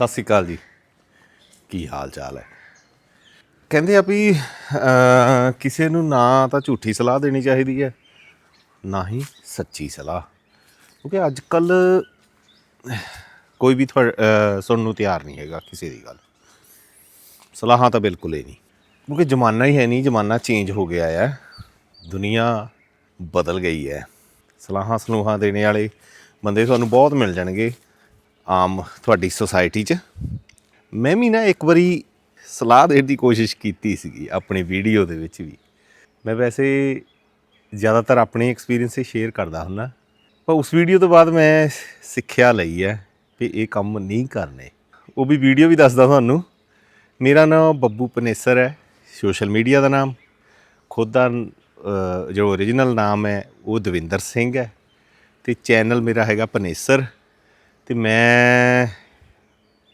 ਸਤਿ ਸ੍ਰੀ ਅਕਾਲ ਜੀ। ਕੀ ਹਾਲ ਚਾਲ ਹੈ? ਕਹਿੰਦੇ ਆ ਵੀ ਕਿਸੇ ਨੂੰ ਨਾ ਤਾਂ ਝੂਠੀ ਸਲਾਹ ਦੇਣੀ ਚਾਹੀਦੀ ਹੈ, ਨਾ ਹੀ ਸੱਚੀ ਸਲਾਹ। ਕਿਉਂਕਿ ਅੱਜ ਕੱਲ ਕੋਈ ਵੀ ਤੁਹਾ- ਸੁਣਨ ਨੂੰ ਤਿਆਰ ਨਹੀਂ ਹੈਗਾ ਕਿਸੇ ਦੀ ਗੱਲ। ਸਲਾਹਾਂ ਤਾਂ ਬਿਲਕੁਲ ਹੀ ਨਹੀਂ। ਕਿਉਂਕਿ ਜ਼ਮਾਨਾ ਹੀ ਹੈ ਨਹੀਂ, ਜ਼ਮਾਨਾ ਚੇਂਜ ਹੋ ਗਿਆ ਹੈ। ਦੁਨੀਆ ਬਦਲ ਗਈ ਹੈ। ਸਲਾਹਾਂ ਸਲੂਹਾਂ ਦੇਣੇ ਵਾਲੇ ਬੰਦੇ ਤੁਹਾਨੂੰ ਬਹੁਤ ਮਿਲ ਜਾਣਗੇ। ਆਮ ਤੁਹਾਡੀ ਸੋਸਾਇਟੀ 'ਚ। ਮੈਂ ਵੀ ਨਾ ਇੱਕ ਵਾਰੀ ਸਲਾਹ ਦੇਣ ਦੀ ਕੋਸ਼ਿਸ਼ ਕੀਤੀ ਸੀਗੀ ਆਪਣੀ ਵੀਡੀਓ ਦੇ ਵਿੱਚ ਵੀ। ਮੈਂ ਵੈਸੇ ਜ਼ਿਆਦਾਤਰ ਆਪਣੇ ਐਕਸਪੀਰੀਅੰਸ ਸ਼ੇਅਰ ਕਰਦਾ ਹੁੰਦਾ। ਪਰ ਉਸ ਵੀਡੀਓ ਤੋਂ ਬਾਅਦ ਮੈਂ ਸਿੱਖਿਆ ਲਈ ਹੈ ਵੀ ਇਹ ਕੰਮ ਨਹੀਂ ਕਰਨੇ। ਉਹ ਵੀ ਵੀਡੀਓ ਵੀ ਦੱਸਦਾ ਤੁਹਾਨੂੰ। ਮੇਰਾ ਨਾਮ ਬੱਬੂ ਪਨੇਸਰ ਹੈ ਸੋਸ਼ਲ ਮੀਡੀਆ ਦਾ ਨਾਮ। ਖੁਦ ਦਾ ਅਹ, ਜੋ origignal ਨਾਮ ਹੈ ਉਹ ਦਵਿੰਦਰ ਸਿੰਘ ਹੈ। ਤੇ ਚੈਨਲ ਮੇਰਾ ਹੈਗਾ ਪਨੇਸਰ। ਤੇ ਮੈਂ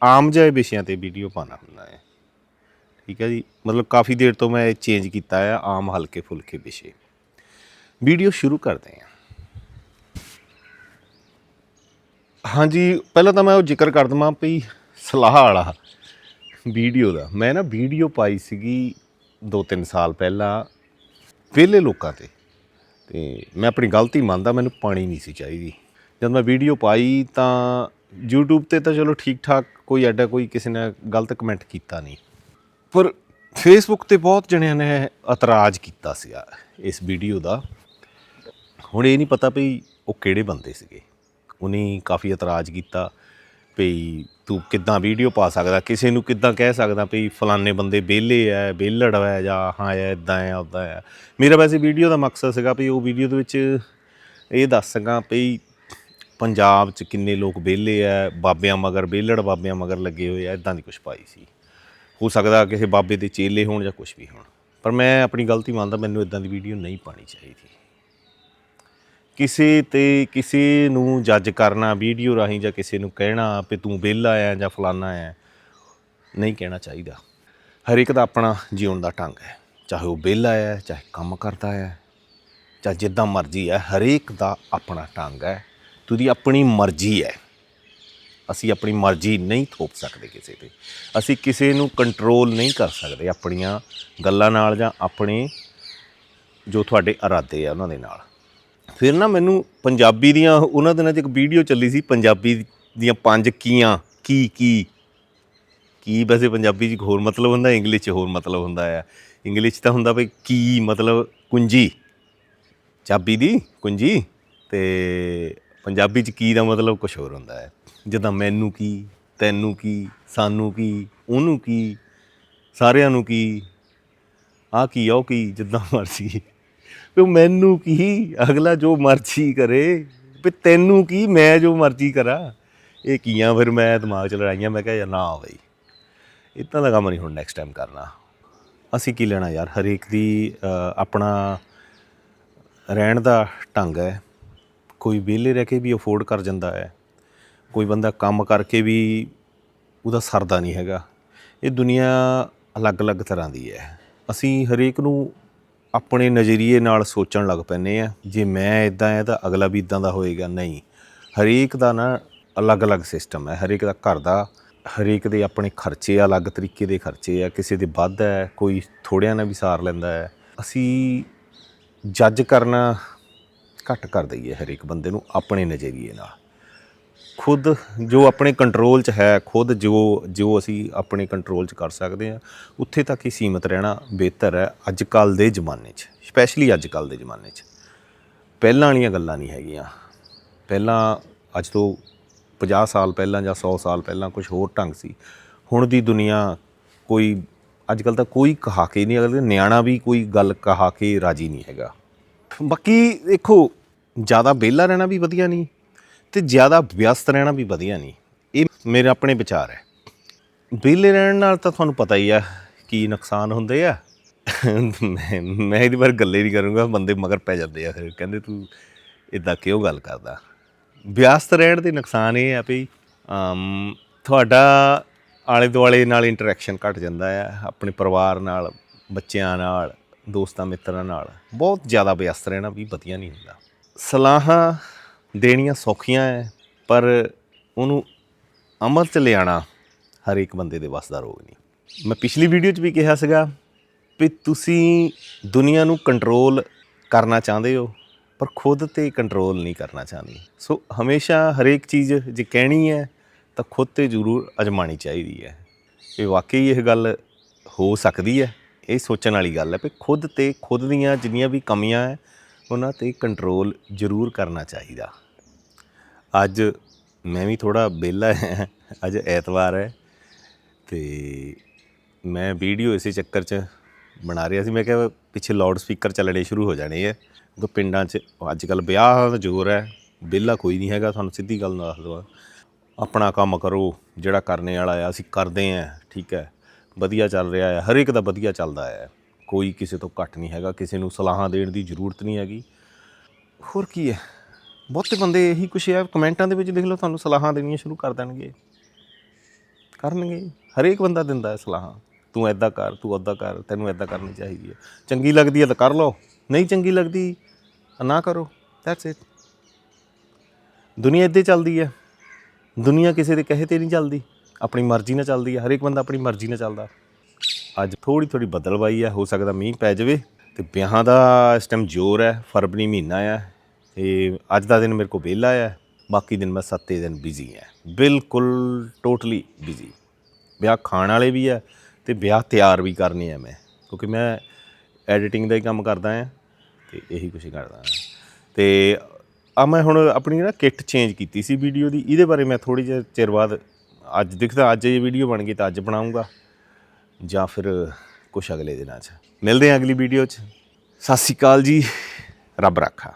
ਆਮ ਜਿਹੇ ਵਿਸ਼ਿਆਂ ਤੇ ਵੀਡੀਓ ਪਾਣਾ ਹੁੰਦਾ ਹੈ। ਠੀਕ ਹੈ ਜੀ? ਮਤਲਬ ਕਾਫੀ ਦੇਰ ਤੋਂ ਮੈਂ ਇਹ ਚੇਂਜ ਕੀਤਾ ਹੈ, ਆਮ, ਹਲਕੇ, ਫੁਲਕੇ ਵਿਸ਼ੇ। ਵੀਡੀਓ ਸ਼ੁਰੂ ਕਰਦੇ ਹਾਂ। ਹਾਂਜੀ, ਪਹਿਲਾਂ ਤਾਂ ਮੈਂ ਉਹ ਜ਼ਿਕਰ ਕਰ ਦਵਾਂ ਵੀ ਸਲਾਹ ਵਾਲਾ ਵੀਡੀਓ ਦਾ। ਮੈਂ ਨਾ ਵੀਡੀਓ ਪਾਈ ਸੀਗੀ 2-3 ਸਾਲ ਪਹਿਲਾਂ ਵਿਹਲੇ ਲੋਕਾਂ ਤੇ। ਤੇ ਮੈਂ ਆਪਣੀ ਗਲਤੀ ਮੰਨਦਾ, ਮੈਨੂੰ ਪਾਣੀ ਨਹੀਂ ਸੀ ਚਾਹੀਦੀ। ਜਦ ਮੈਂ ਵੀਡੀਓ ਪਾਈ ਤਾਂ YouTube ਤੇ ਤਾਂ ਚਲੋ ਠੀਕ ਠਾਕ ਕੋਈ ਐਡਾ ਕੋਈ ਕਿਸੇ ਨੇ ਗਲਤ ਕਮੈਂਟ ਕੀਤਾ ਨਹੀਂ। ਪਰ ਫੇਸਬੁੱਕ ਤੇ ਬਹੁਤ ਜਣਿਆਂ ਨੇ ਇਤਰਾਜ਼ ਕੀਤਾ ਸੀਗਾ ਇਸ ਵੀਡੀਓ ਦਾ। ਹੁਣ ਇਹ ਨਹੀਂ ਪਤਾ ਵੀ ਉਹ ਕਿਹੜੇ ਬੰਦੇ ਸੀਗੇ। ਉਹਨੇ ਕਾਫੀ ਇਤਰਾਜ਼ ਕੀਤਾ ਵੀ ਤੂੰ ਕਿੱਦਾਂ ਵੀਡੀਓ ਪਾ ਸਕਦਾ, ਕਿਸੇ ਨੂੰ ਕਿੱਦਾਂ ਕਹਿ ਸਕਦਾ ਵੀ ਫਲਾਣੇ ਬੰਦੇ ਵਿਹਲੇ ਐ, ਵਿਹਲੜ ਹੈ ਜਾਂ ਹਾਂ ਐ ਇਦਾਂ ਐ ਉਦਾਂ ਐ। ਮੇਰਾ ਵੈਸੇ ਵੀਡੀਓ ਦਾ ਮਕਸਦ ਸੀਗਾ ਵੀ ਉਹ ਵੀਡੀਓ ਦੇ ਵਿੱਚ ਇਹ ਦੱਸ ਸਕਾਂ ਵੀ ਪੰਜਾਬ 'ਚ ਕਿੰਨੇ ਲੋਕ ਵਿਹਲੇ ਐ ਬਾਬਿਆਂ ਮਗਰ ਵਿਹਲੜ, ਬਾਬਿਆਂ ਮਗਰ ਲੱਗੇ ਹੋਏ ਐ ਇਦਾਂ ਦੀ ਕੁਝ ਪਾਈ ਸੀ। ਹੋ ਸਕਦਾ ਕਿਸੇ ਬਾਬੇ ਦੇ ਚੇਲੇ ਹੋਣ ਜਾਂ ਕੁਝ ਵੀ ਹੋਣ। ਪਰ ਮੈਂ ਆਪਣੀ ਗਲਤੀ ਮੰਨਦਾ, ਮੈਨੂੰ ਇਦਾਂ ਦੀ ਵੀਡੀਓ ਨਹੀਂ ਪਾਣੀ ਚਾਹੀਦੀ। ਕਿਸੇ ਤੇ ਕਿਸੇ ਨੂੰ ਜੱਜ ਕਰਨਾ, ਵੀਡੀਓ ਰਾਹੀਂ ਜਾਂ ਕਿਸੇ ਨੂੰ ਕਹਿਣਾ ਵੀ ਤੂੰ ਵਿਹਲਾ ਆ ਜਾਂ ਫਲਾਨਾ ਆ, ਨਹੀਂ ਕਹਿਣਾ ਚਾਹੀਦਾ। ਹਰ ਇੱਕ ਦਾ ਆਪਣਾ ਜਿਉਣ ਦਾ ਢੰਗ ਹੈ। ਚਾਹੇ ਉਹ ਵਿਹਲਾ ਹੈ ਚਾਹੇ ਕੰਮ ਕਰਦਾ ਹੈ ਚਾਹੇ ਜਿੱਦਾਂ ਮਰਜ਼ੀ ਹੈ ਹਰੇਕ ਦਾ ਆਪਣਾ ਢੰਗ ਹੈ। ਤੁਦੀ ਆਪਣੀ ਮਰਜ਼ੀ ਹੈ। ਅਸੀਂ ਆਪਣੀ ਮਰਜ਼ੀ ਨਹੀਂ ਥੋਪ ਸਕਦੇ ਕਿਸੇ ਤੇ। ਅਸੀਂ ਕਿਸੇ ਨੂੰ ਕੰਟਰੋਲ ਨਹੀਂ ਕਰ ਸਕਦੇ ਆਪਣੀਆਂ ਗੱਲਾਂ ਨਾਲ ਜਾਂ ਆਪਣੇ ਜੋ ਤੁਹਾਡੇ ਇਰਾਦੇ ਆ ਉਹਨਾਂ ਦੇ ਨਾਲ। ਫਿਰ ਨਾ ਮੈਨੂੰ ਪੰਜਾਬੀ ਦੀਆਂ ਉਹਨਾਂ ਦਿਨਾਂ 'ਚ ਇੱਕ ਵੀਡੀਓ ਚੱਲੀ ਸੀ, ਪੰਜਾਬੀ ਦੀਆਂ ਪੰਜ ਕੀਆਂ, ਕੀ ਕੀ। ਕੀ ਵੈਸੇ ਪੰਜਾਬੀ 'ਚ ਇੱਕ ਹੋਰ ਮਤਲਬ ਹੁੰਦਾ ਇੰਗਲਿਸ਼ 'ਚ ਹੋਰ ਮਤਲਬ ਹੁੰਦਾ ਆ। ਇੰਗਲਿਸ਼ 'ਚ ਤਾਂ ਹੁੰਦਾ ਵੀ ਕੀ ਮਤਲਬ, ਕੁੰਜੀ। ਚਾਬੀ ਦੀ ਕੁੰਜੀ ਤੇ ਪੰਜਾਬੀ 'ਚ ਕੀ ਦਾ ਮਤਲਬ ਕੁਝ ਹੋਰ ਹੁੰਦਾ ਹੈ? ਜਿੱਦਾਂ ਮੈਨੂੰ ਕੀ, ਤੈਨੂੰ ਕੀ, ਸਾਨੂੰ ਕੀ, ਉਹਨੂੰ ਕੀ, ਸਾਰਿਆਂ ਨੂੰ ਕੀ ਆ ਕੀ ਆ, ਉਹ ਕੀ, ਜਿੱਦਾਂ ਮਰਜ਼ੀ। ਵੀ ਮੈਨੂੰ ਕੀ, ਅਗਲਾ ਜੋ ਮਰਜ਼ੀ ਕਰੇ। ਵੀ ਤੈਨੂੰ ਕੀ, ਮੈਂ ਜੋ ਮਰਜ਼ੀ ਕਰਾਂ। ਇਹ ਕੀਆਂ ਫਿਰ ਮੈਂ ਦਿਮਾਗ 'ਚ ਲੜਾਈਆਂ, ਮੈਂ ਕਿਹਾ ਯਾਰ ਨਾ ਬਈ। ਇਦਾਂ ਦਾ ਕੰਮ ਨਹੀਂ ਹੁਣ ਨੈਕਸਟ ਟਾਈਮ ਕਰਨਾ। ਅਸੀਂ ਕੀ ਲੈਣਾ ਯਾਰ? ਹਰੇਕ ਦੀ ਆਪਣਾ ਰਹਿਣ ਦਾ ਢੰਗ ਹੈ। ਕੋਈ ਵਿਹਲੇ ਰਹਿ ਕੇ ਵੀ ਅਫੋਰਡ ਕਰ ਜਾਂਦਾ ਹੈ, ਕੋਈ ਬੰਦਾ ਕੰਮ ਕਰਕੇ ਵੀ ਉਹਦਾ ਸਰਦਾ ਨਹੀਂ ਹੈਗਾ, ਇਹ ਦੁਨੀਆ ਅਲੱਗ-ਅਲੱਗ ਤਰ੍ਹਾਂ ਦੀ ਹੈ। ਅਸੀਂ ਹਰੇਕ ਨੂੰ ਆਪਣੇ ਨਜ਼ਰੀਏ ਨਾਲ ਸੋਚਣ ਲੱਗ ਪੈਂਦੇ ਆ ਜੇ ਮੈਂ ਇਦਾਂ ਹੈ ਤਾਂ ਅਗਲਾ ਵੀ ਇਦਾਂ ਦਾ ਹੋਏਗਾ, ਨਹੀਂ। ਹਰੇਕ ਦਾ ਨਾ ਅਲੱਗ-ਅਲੱਗ ਸਿਸਟਮ ਹੈ, ਹਰੇਕ ਦਾ ਘਰ ਦਾ, ਹਰੇਕ ਦੇ ਆਪਣੇ ਖਰਚੇ ਆ, ਅਲੱਗ ਤਰੀਕੇ ਦੇ ਖਰਚੇ ਆ, ਕਿਸੇ ਦੇ ਵੱਧ ਹੈ, ਕੋਈ ਥੋੜਿਆਂ ਨਾਲ ਵੀ ਸਾਰ ਲੈਂਦਾ ਹੈ। ਅਸੀਂ ਜੱਜ ਕਰਨਾ ਘੱਟ ਕਰ ਦਈਏ ਹਰੇਕ ਬੰਦੇ ਨੂੰ ਆਪਣੇ ਨਜ਼ਰੀਏ ਨਾਲ। ਖੁਦ ਜੋ ਆਪਣੇ ਕੰਟਰੋਲ 'ਚ ਹੈ, ਖੁਦ ਜੋ ਜੋ ਅਸੀਂ ਆਪਣੇ ਕੰਟਰੋਲ 'ਚ ਕਰ ਸਕਦੇ ਹਾਂ, ਉੱਥੇ ਤੱਕ ਹੀ ਸੀਮਤ ਰਹਿਣਾ ਬਿਹਤਰ ਹੈ ਅੱਜ ਕੱਲ ਦੇ ਜ਼ਮਾਨੇ 'ਚ ਸਪੈਸ਼ਲੀ ਅੱਜ ਕੱਲ ਦੇ ਜ਼ਮਾਨੇ 'ਚ। ਪਹਿਲਾਂ ਵਾਲੀਆਂ ਗੱਲਾਂ ਨਹੀਂ ਹੈਗੀਆਂ। ਪਹਿਲਾਂ ਅੱਜ ਤੋਂ 50 ਸਾਲ ਪਹਿਲਾਂ ਜਾਂ 100 ਸਾਲ ਪਹਿਲਾਂ ਕੁਝ ਹੋਰ ਢੰਗ ਸੀ। ਹੁਣ ਦੀ ਦੁਨੀਆ ਕੋਈ ਅੱਜ ਕੱਲ ਤਾਂ ਕੋਈ ਕਹਾ ਕੇ ਨਹੀਂ, ਅਗਰ ਨਿਆਣਾ ਵੀ ਕੋਈ ਗੱਲ ਕਹਾ ਕੇ ਰਾਜੀ ਨਹੀਂ ਹੈਗਾ। ਬਾਕੀ ਦੇਖੋ ਜ਼ਿਆਦਾ ਵਿਹਲਾ ਰਹਿਣਾ ਵੀ ਵਧੀਆ ਨਹੀਂ ਤੇ ਜ਼ਿਆਦਾ ਵਿਅਸਤ ਰਹਿਣਾ ਵੀ ਵਧੀਆ ਨਹੀਂ। ਇਹ ਮੇਰੇ ਆਪਣੇ ਵਿਚਾਰ ਹੈ। ਵਿਹਲੇ ਰਹਿਣ ਨਾਲ ਤਾਂ ਤੁਹਾਨੂੰ ਪਤਾ ਹੀ ਆ ਕੀ ਨੁਕਸਾਨ ਹੁੰਦੇ ਆ। ਮੈਂ ਮੈਂ ਇਹਦੇ ਬਾਰੇ ਗੱਲੇ ਨਹੀਂ ਕਰੂੰਗਾ, ਬੰਦੇ ਮਗਰ ਪੈ ਜਾਂਦੇ ਆ ਫਿਰ। ਕਹਿੰਦੇ ਤੂੰ ਇਦਾਂ ਕਿਉਂ ਗੱਲ ਕਰਦਾ? ਵਿਅਸਤ ਰਹਿਣ ਦੇ ਨੁਕਸਾਨ ਇਹ ਆ ਵੀ ਤੁਹਾਡਾ ਆਲੇ ਦੁਆਲੇ ਨਾਲ ਇੰਟਰੈਕਸ਼ਨ ਘਟ ਜਾਂਦਾ ਆ, ਆਪਣੇ ਪਰਿਵਾਰ ਨਾਲ, ਬੱਚਿਆਂ ਨਾਲ, ਦੋਸਤਾਂ ਮਿੱਤਰਾਂ ਨਾਲ। ਬਹੁਤ ਜ਼ਿਆਦਾ ਵਿਅਸਤ ਰਹਿਣਾ ਵੀ ਵਧੀਆ ਨਹੀਂ ਹੁੰਦਾ। ਸਲਾਹਾਂ ਦੇਣੀਆਂ ਸੌਖੀਆਂ ਹੈ ਪਰ ਉਹਨੂੰ ਅਮਲ ਚ ਲਿਆਣਾ ਹਰ ਇੱਕ ਬੰਦੇ ਦੇ ਵੱਸ ਦਾ ਰੋਗ ਨਹੀਂ। ਮੈਂ ਪਿਛਲੀ ਵੀਡੀਓ 'ਚ ਵੀ ਕਿਹਾ ਸੀਗਾ ਵੀ ਤੁਸੀਂ ਦੁਨੀਆ ਨੂੰ ਕੰਟਰੋਲ ਕਰਨਾ ਚਾਹੁੰਦੇ ਹੋ, ਪਰ ਖੁਦ ਤੇ ਕੰਟਰੋਲ ਨਹੀਂ ਕਰਨਾ ਚਾਹੁੰਦੇ। ਸੋ ਹਮੇਸ਼ਾ ਹਰੇਕ ਚੀਜ਼ ਜੇ ਕਹਿਣੀ ਹੈ ਤਾਂ ਖੁਦ ਤੇ ਜ਼ਰੂਰ ਅਜਮਾਣੀ ਚਾਹੀਦੀ ਹੈ ਇਹ ਵਾਕਈ ਇਹ ਗੱਲ ਹੋ ਸਕਦੀ ਹੈ ਇਹ ਸੋਚਣ ਵਾਲੀ ਗੱਲ ਹੈ ਵੀ ਖੁਦ ਤੇ ਖੁਦ ਦੀਆਂ ਜਿੰਨੀਆਂ ਵੀ ਕਮੀਆਂ ਹੈ ਉਹਨਾਂ ਤੇ ਕੰਟਰੋਲ ਜ਼ਰੂਰ ਕਰਨਾ ਚਾਹੀਦਾ। ਅੱਜ ਮੈਂ ਵੀ ਥੋੜਾ ਵਿਹਲਾ ਹੈ, ਅੱਜ ਐਤਵਾਰ ਹੈ ਤੇ ਮੈਂ ਵੀਡੀਓ ਇਸੇ ਚੱਕਰ 'ਚ ਬਣਾ ਰਿਹਾ ਸੀ। ਮੈਂ ਕਿਹਾ ਪਿੱਛੇ ਲਾਊਡ ਸਪੀਕਰ ਚੱਲਣੇ ਸ਼ੁਰੂ ਹੋ ਜਾਣੇ ਆ। ਕਿਉਂਕਿ ਪਿੰਡਾਂ 'ਚ ਅੱਜ ਕੱਲ ਵਿਆਹ ਦਾ ਜ਼ੋਰ ਹੈ, ਵਿਹਲਾ ਕੋਈ ਨਹੀਂ ਹੈਗਾ ਤੁਹਾਨੂੰ ਸਿੱਧੀ ਗੱਲ ਦੱਸ ਦਵਾਂ। ਆਪਣਾ ਕੰਮ ਕਰੋ, ਜਿਹੜਾ ਕਰਨੇ ਵਾਲਾ ਆ, ਅਸੀਂ ਕਰਦੇ ਆਂ ਠੀਕ ਹੈ। ਵਧੀਆ ਚੱਲ ਰਿਹਾ ਹੈ ਹਰ ਇੱਕ ਦਾ ਵਧੀਆ ਚੱਲਦਾ ਹੈ ਕੋਈ ਕਿਸੇ ਤੋਂ ਘੱਟ ਨਹੀਂ ਹੈਗਾ, ਕਿਸੇ ਨੂੰ ਸਲਾਹਾਂ ਦੇਣ ਦੀ ਜ਼ਰੂਰਤ ਨਹੀਂ ਹੈਗੀ। ਹੋਰ ਕੀ ਹੈ? ਬਹੁਤੇ ਬੰਦੇ ਇਹੀ ਕੁਛ ਹੈ, ਕਮੈਂਟਾਂ ਦੇ ਵਿੱਚ ਦੇਖ ਲਓ ਤੁਹਾਨੂੰ ਸਲਾਹਾਂ ਦੇਣੀਆਂ ਸ਼ੁਰੂ ਕਰ ਦੇਣਗੇ। ਕਰਨਗੇ। ਹਰੇਕ ਬੰਦਾ ਦਿੰਦਾ ਹੈ ਸਲਾਹਾਂ। ਤੂੰ ਐਦਾਂ ਕਰ, ਤੂੰ ਉੱਦਾਂ ਕਰ, ਤੈਨੂੰ ਐਦਾਂ ਕਰਨੀ ਚਾਹੀਦੀ ਹੈ। ਚੰਗੀ ਲੱਗਦੀ ਹੈ ਤਾਂ ਕਰ ਲਓ, ਨਹੀਂ ਚੰਗੀ ਲੱਗਦੀ ਨਾ ਕਰੋ। ਦੈਟਸ ਇਟ ਦੁਨੀਆ ਇੱਦਾਂ ਚੱਲਦੀ ਹੈ। ਦੁਨੀਆ ਕਿਸੇ ਦੇ ਕਹੇ ਤੇ ਨਹੀਂ ਚੱਲਦੀ। ਆਪਣੀ ਮਰਜ਼ੀ ਨਾਲ ਚੱਲਦੀ ਹੈ। ਹਰੇਕ ਬੰਦਾ ਆਪਣੀ ਮਰਜ਼ੀ ਨਾਲ ਚੱਲਦਾ। ਅੱਜ ਥੋੜੀ ਥੋੜੀ ਬਦਲਵਾਈ ਹੈ ਹੋ ਸਕਦਾ ਮੀਂਹ ਪੈ ਜਾਵੇ। ਤੇ ਵਿਆਹਾਂ ਦਾ ਇਸ ਟਾਈਮ ਜ਼ੋਰ ਹੈ, ਫਰਵਰੀ ਮਹੀਨਾ ਆ, ਤੇ ਅੱਜ ਦਾ ਦਿਨ ਮੇਰੇ ਕੋਲ ਵਿਹਲਾ ਹੈ ਬਾਕੀ ਦਿਨ ਮੈਂ ਸੱਤੇ ਦਿਨ ਬਿਜ਼ੀ ਹੈ ਬਿਲਕੁਲ ਟੋਟਲੀ ਬਿਜ਼ੀ ਵਿਆਹ ਖਾਣ ਵਾਲੇ ਵੀ ਹੈ ਤੇ ਵਿਆਹ ਤਿਆਰ ਵੀ ਕਰਨੇ ਆ ਮੈਂ, ਕਿਉਂਕਿ ਮੈਂ ਐਡੀਟਿੰਗ ਦਾ ਹੀ ਕੰਮ ਕਰਦਾ ਹਾਂ ਤੇ ਇਹੀ ਕੁਛ ਕਰਦਾ ਹਾਂ ਤੇ ਆ ਮੈਂ ਹੁਣ ਆਪਣੀ ਨਾ ਕਿੱਟ ਚੇਂਜ ਕੀਤੀ ਸੀ ਵੀਡੀਓ ਦੀ, ਇਹਦੇ ਬਾਰੇ ਮੈਂ ਥੋੜੀ ਜਿਹੀ ਚਿਰ ਬਾਅਦ, ਅੱਜ ਦਿਖਦਾ, ਅੱਜ ਇਹ ਵੀਡੀਓ ਬਣ ਗਈ ਤਾਂ ਅੱਜ ਬਣਾਉਂਗਾ ਜਾਂ ਫਿਰ ਕੁਛ ਅਗਲੇ ਦਿਨਾਂ 'ਚ। ਮਿਲਦੇ ਹਾਂ ਅਗਲੀ ਵੀਡੀਓ 'ਚ। ਸਤਿ ਸ਼੍ਰੀ ਅਕਾਲ ਜੀ। ਰੱਬ ਰਾਖਾ।